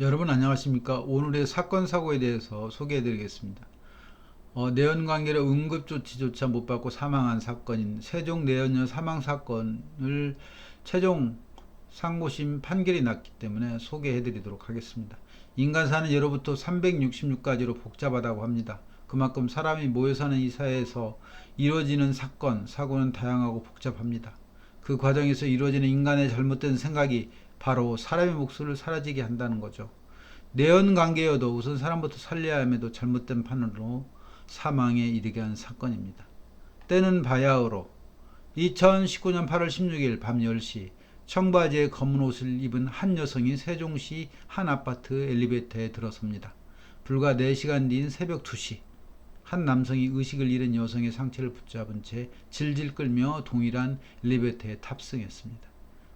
여러분 안녕하십니까? 오늘의 사건 사고에 대해서 소개해 드리겠습니다. 어, 내연관계로 응급조치조차 못 받고 사망한 사건인 세종 내연녀 사망 사건을 최종 상고심 판결이 났기 때문에 소개해 드리도록 하겠습니다. 인간사는 예로부터 366가지로 복잡하다고 합니다. 그만큼 사람이 모여 사는 이 사회에서 이루어지는 사건, 사고는 다양하고 복잡합니다. 그 과정에서 이루어지는 인간의 잘못된 생각이 바로 사람의 목숨을 사라지게 한다는 거죠. 내연 관계여도 우선 사람부터 살려야 함에도 잘못된 판으로 사망에 이르게 한 사건입니다. 때는 바야흐로 2019년 8월 16일 밤 10시 청바지에 검은 옷을 입은 한 여성이 세종시 한 아파트 엘리베이터에 들어섭니다. 불과 4시간 뒤인 새벽 2시 한 남성이 의식을 잃은 여성의 상체를 붙잡은 채 질질 끌며 동일한 엘리베이터에 탑승했습니다.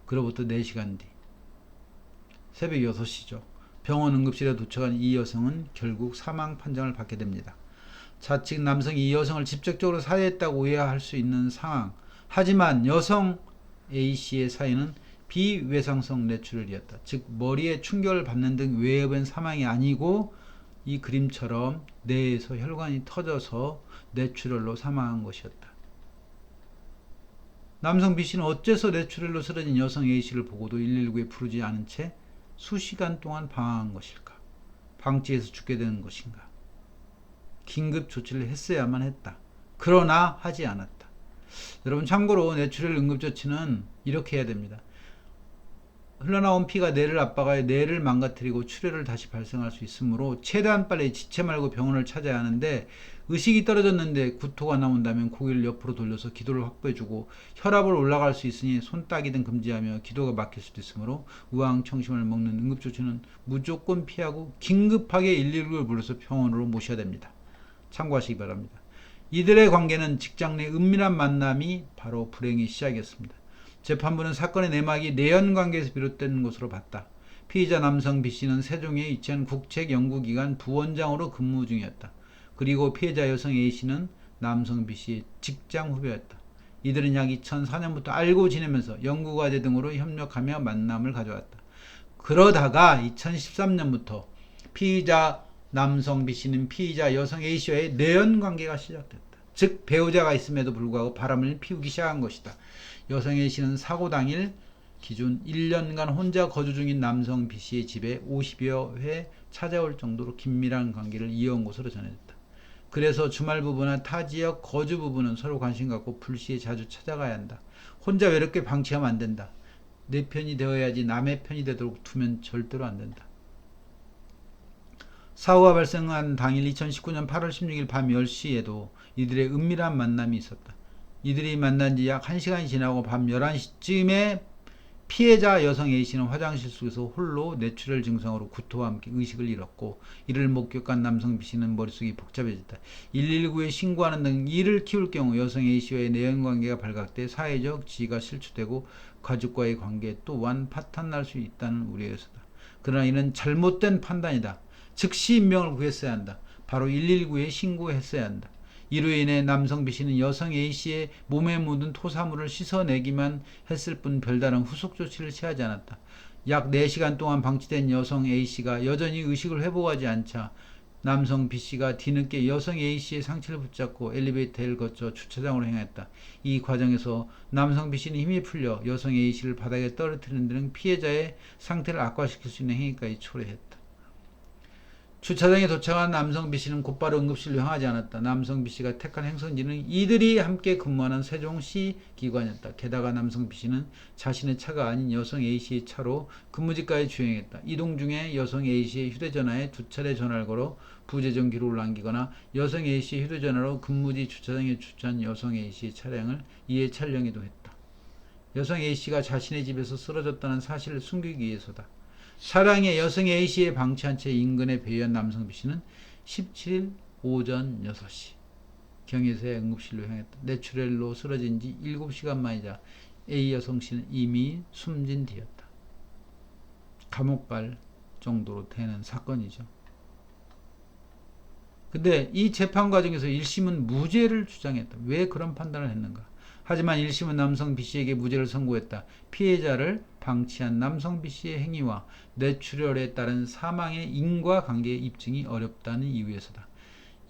그로부터 4시간 뒤 새벽 6시죠. 병원 응급실에 도착한 이 여성은 결국 사망 판정을 받게 됩니다. 자칫 남성이 이 여성을 직접적으로 살해했다고 오해할 수 있는 상황. 하지만 여성 A씨의 사인은 비외상성 뇌출혈이었다. 즉 머리에 충격을 받는 등 외압은 사망이 아니고 이 그림처럼 뇌에서 혈관이 터져서 뇌출혈로 사망한 것이었다. 남성 B씨는 어째서 뇌출혈로 쓰러진 여성 A씨를 보고도 119에 부르지 않은 채 수시간 동안 방황한 것일까? 방치해서 죽게 되는 것인가? 긴급 조치를 했어야만 했다. 그러나 하지 않았다. 여러분 참고로 뇌출혈 응급조치는 이렇게 해야 됩니다. 흘러나온 피가 뇌를 압박하여 뇌를 망가뜨리고 출혈을 다시 발생할 수 있으므로 최대한 빨리 지체 말고 병원을 찾아야 하는데 의식이 떨어졌는데 구토가 나온다면 고개를 옆으로 돌려서 기도를 확보해주고 혈압을 올라갈 수 있으니 손따기 등 금지하며 기도가 막힐 수도 있으므로 우황청심을 먹는 응급조치는 무조건 피하고 긴급하게 119를 불러서 병원으로 모셔야 됩니다. 참고하시기 바랍니다. 이들의 관계는 직장 내 은밀한 만남이 바로 불행의 시작이었습니다. 재판부는 사건의 내막이 내연 관계에서 비롯된 것으로 봤다. 피의자 남성 B씨는 세종의 2000 국책연구기관 부원장으로 근무 중이었다. 그리고 피해자 여성 A씨는 남성 B씨의 직장 후배였다. 이들은 약 2004년부터 알고 지내면서 연구과제 등으로 협력하며 만남을 가져왔다. 그러다가 2013년부터 피의자 남성 B씨는 피의자 여성 A씨와의 내연 관계가 시작됐다. 즉 배우자가 있음에도 불구하고 바람을 피우기 시작한 것이다. 여성 A씨는 사고 당일 기준 1년간 혼자 거주 중인 남성 B씨의 집에 50여 회 찾아올 정도로 긴밀한 관계를 이어온 것으로 전해졌다. 그래서 주말 부부나 타 지역 거주 부부는 서로 관심 갖고 불시에 자주 찾아가야 한다. 혼자 외롭게 방치하면 안 된다. 내 편이 되어야지 남의 편이 되도록 두면 절대로 안 된다. 사고가 발생한 당일 2019년 8월 16일 밤 10시에도 이들의 은밀한 만남이 있었다. 이들이 만난 지 약 1시간이 지나고 밤 11시쯤에 피해자 여성 A씨는 화장실 속에서 홀로 뇌출혈 증상으로 구토와 함께 의식을 잃었고 이를 목격한 남성 B씨는 머릿속이 복잡해졌다. 119에 신고하는 등 일을 키울 경우 여성 A씨와의 내연관계가 발각돼 사회적 지위가 실추되고 가족과의 관계 또한 파탄날 수 있다는 우려였다. 그러나 이는 잘못된 판단이다. 즉시 인명을 구했어야 한다. 바로 119에 신고했어야 한다. 이로 인해 남성 B씨는 여성 A씨의 몸에 묻은 토사물을 씻어내기만 했을 뿐 별다른 후속 조치를 취하지 않았다. 약 4시간 동안 방치된 여성 A씨가 여전히 의식을 회복하지 않자 남성 B씨가 뒤늦게 여성 A씨의 상체를 붙잡고 엘리베이터를 거쳐 주차장으로 향했다. 이 과정에서 남성 B씨는 힘이 풀려 여성 A씨를 바닥에 떨어뜨리는 등 피해자의 상태를 악화시킬 수 있는 행위까지 초래했다. 주차장에 도착한 남성 B씨는 곧바로 응급실로 향하지 않았다. 남성 B씨가 택한 행선지는 이들이 함께 근무하는 세종시 기관이었다. 게다가 남성 B씨는 자신의 차가 아닌 여성 A씨의 차로 근무지까지 주행했다. 이동 중에 여성 A씨의 휴대전화에 두 차례 전화를 걸어 부재정 기록을 남기거나 여성 A씨의 휴대전화로 근무지 주차장에 주차한 여성 A씨의 차량을 이에 촬영해도 했다. 여성 A씨가 자신의 집에서 쓰러졌다는 사실을 숨기기 위해서다. 차량에 여성 A씨의 방치한 채 인근에 배회한 남성 B씨는 17일 오전 6시 경에서의 응급실로 향했다. 뇌출혈로 쓰러진 지 7시간 만이자 A 여성 씨는 이미 숨진 뒤였다. 감옥 갈 정도로 되는 사건이죠. 근데 이 재판 과정에서 1심은 무죄를 주장했다. 왜 그런 판단을 했는가? 하지만 1심은 남성 B씨에게 무죄를 선고했다. 피해자를 방치한 남성 B 씨의 행위와 뇌출혈에 따른 사망의 인과관계 입증이 어렵다는 이유에서다.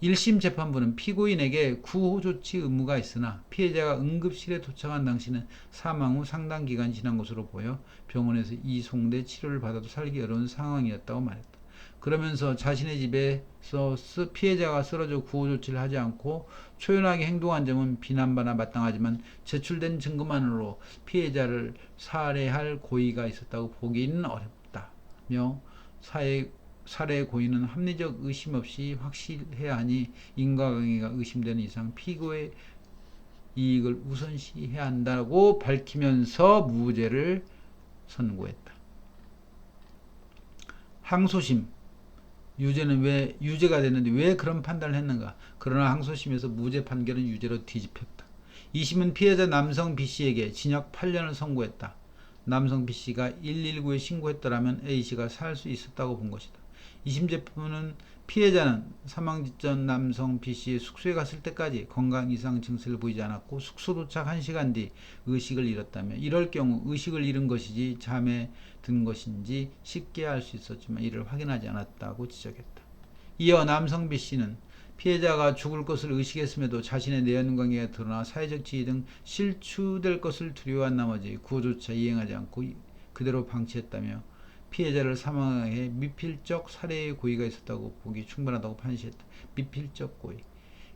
1심 재판부는 피고인에게 구호 조치 의무가 있으나 피해자가 응급실에 도착한 당시는 사망 후 상당 기간 지난 것으로 보여 병원에서 이송돼 치료를 받아도 살기 어려운 상황이었다고 말했다. 그러면서 자신의 집에서 쓰- 피해자가 쓰러져 구호 조치를 하지 않고 초연하게 행동한 점은 비난받아 마땅하지만 제출된 증거만으로 피해자를 살해할 고의가 있었다고 보기는 어렵다며 사회 살해 고의는 합리적 의심 없이 확실해야 하니 인과관계가 의심되는 이상 피고의 이익을 우선시해야 한다고 밝히면서 무죄를 선고했다. 항소심 유죄는 왜 유죄가 됐는데 왜 그런 판단을 했는가? 그러나 항소심에서 무죄 판결은 유죄로 뒤집혔다. 2심은 피해자 남성 B 씨에게 징역 8년을 선고했다. 남성 B 씨가 119에 신고했더라면 A 씨가 살 수 있었다고 본 것이다. 2심 재판은 피해자는 사망 직전 남성 B 씨의 숙소에 갔을 때까지 건강 이상 증세를 보이지 않았고 숙소 도착 1시간 뒤 의식을 잃었다며 이럴 경우 의식을 잃은 것이지 잠에 든 것인지 쉽게 알 수 있었지만 이를 확인하지 않았다고 지적했다. 이어 남성 B 씨는 피해자가 죽을 것을 의식했음에도 자신의 내연관계가 드러나 사회적 지위 등 실추될 것을 두려워한 나머지 구호조차 이행하지 않고 그대로 방치했다며 피해자를 사망해 미필적 살해의 고의가 있었다고 보기 충분하다고 판시했다. 미필적 고의.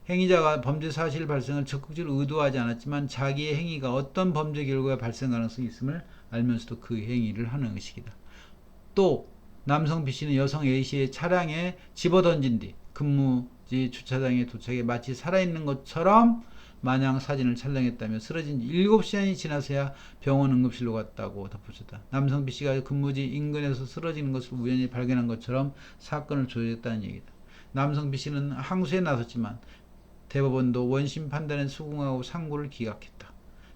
행위자가 범죄 사실 발생을 적극적으로 의도하지 않았지만 자기의 행위가 어떤 범죄 결과가 발생 가능성이 있음을 알면서도 그 행위를 하는 의식이다. 또 남성 B 씨는 여성 A 씨의 차량에 집어던진 뒤 근무지 주차장에 도착해 마치 살아있는 것처럼 마냥 사진을 촬영했다며 쓰러진 지 7시간이 지나서야 병원 응급실로 갔다고 덧붙였다. 남성 B 씨가 근무지 인근에서 쓰러지는 것을 우연히 발견한 것처럼 사건을 조작했다는 얘기다. 남성 B 씨는 항소에 나섰지만 대법원도 원심 판단에 수긍하고 상고를 기각했다.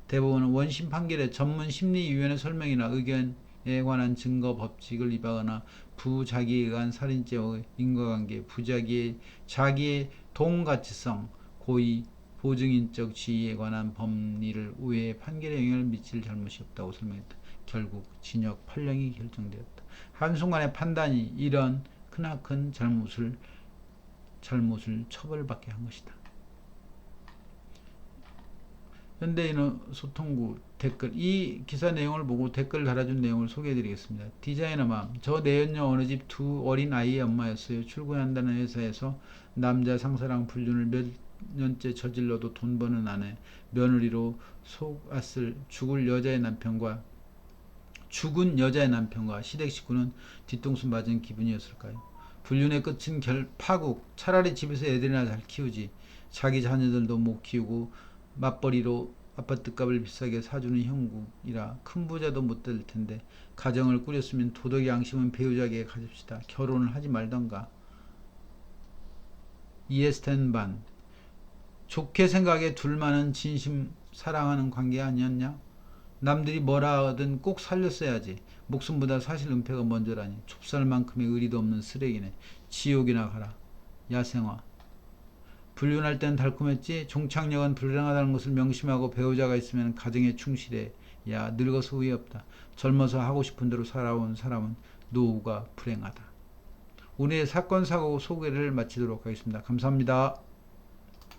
대법원은 원심 판결에 전문 심리위원회 설명이나 의견 에 관한 증거 법칙을 위반하거나 부자기에 의한 살인죄와 인과관계, 부자기의 자기의 동가치성, 고의, 보증인적 지위에 관한 법리를 우회해 판결에 영향을 미칠 잘못이 없다고 설명했다. 결국 징역 8년이 결정되었다. 한순간의 판단이 이런 크나큰 잘못을 잘못을 처벌받게 한 것이다. 현대인어 소통구 댓글 이 기사 내용을 보고 댓글 달아준 내용을 소개해드리겠습니다. 디자이너 맘, 저 내연녀 어느 집 두 어린 아이의 엄마였어요. 출근한다는 회사에서 남자 상사랑 불륜을 몇 년째 저질러도 돈 버는 아내, 며느리로 속았을 죽을 여자의 남편과 죽은 여자의 남편과 시댁 식구는 뒤통수 맞은 기분이었을까요? 불륜의 끝은 결 파국. 차라리 집에서 애들이나 잘 키우지. 자기 자녀들도 못 키우고 맞벌이로 아파트값을 비싸게 사주는 형국이라 큰 부자도 못 될 텐데 가정을 꾸렸으면 도덕 양심은 배우자에게 가집시다. 결혼을 하지 말던가. 이에스텐 반 좋게 생각해 둘만은 진심 사랑하는 관계 아니었냐? 남들이 뭐라 하든 꼭 살렸어야지. 목숨보다 사실 은폐가 먼저라니. 좁쌀만큼의 의리도 없는 쓰레기네. 지옥이나 가라. 야생화. 불륜할 땐 달콤했지 종착역은 불행하다는 것을 명심하고 배우자가 있으면 가정에 충실해 야 늙어서 후회 없다 젊어서 하고 싶은 대로 살아온 사람은 노후가 불행하다 오늘의 사건 사고 소개를 마치도록 하겠습니다 감사합니다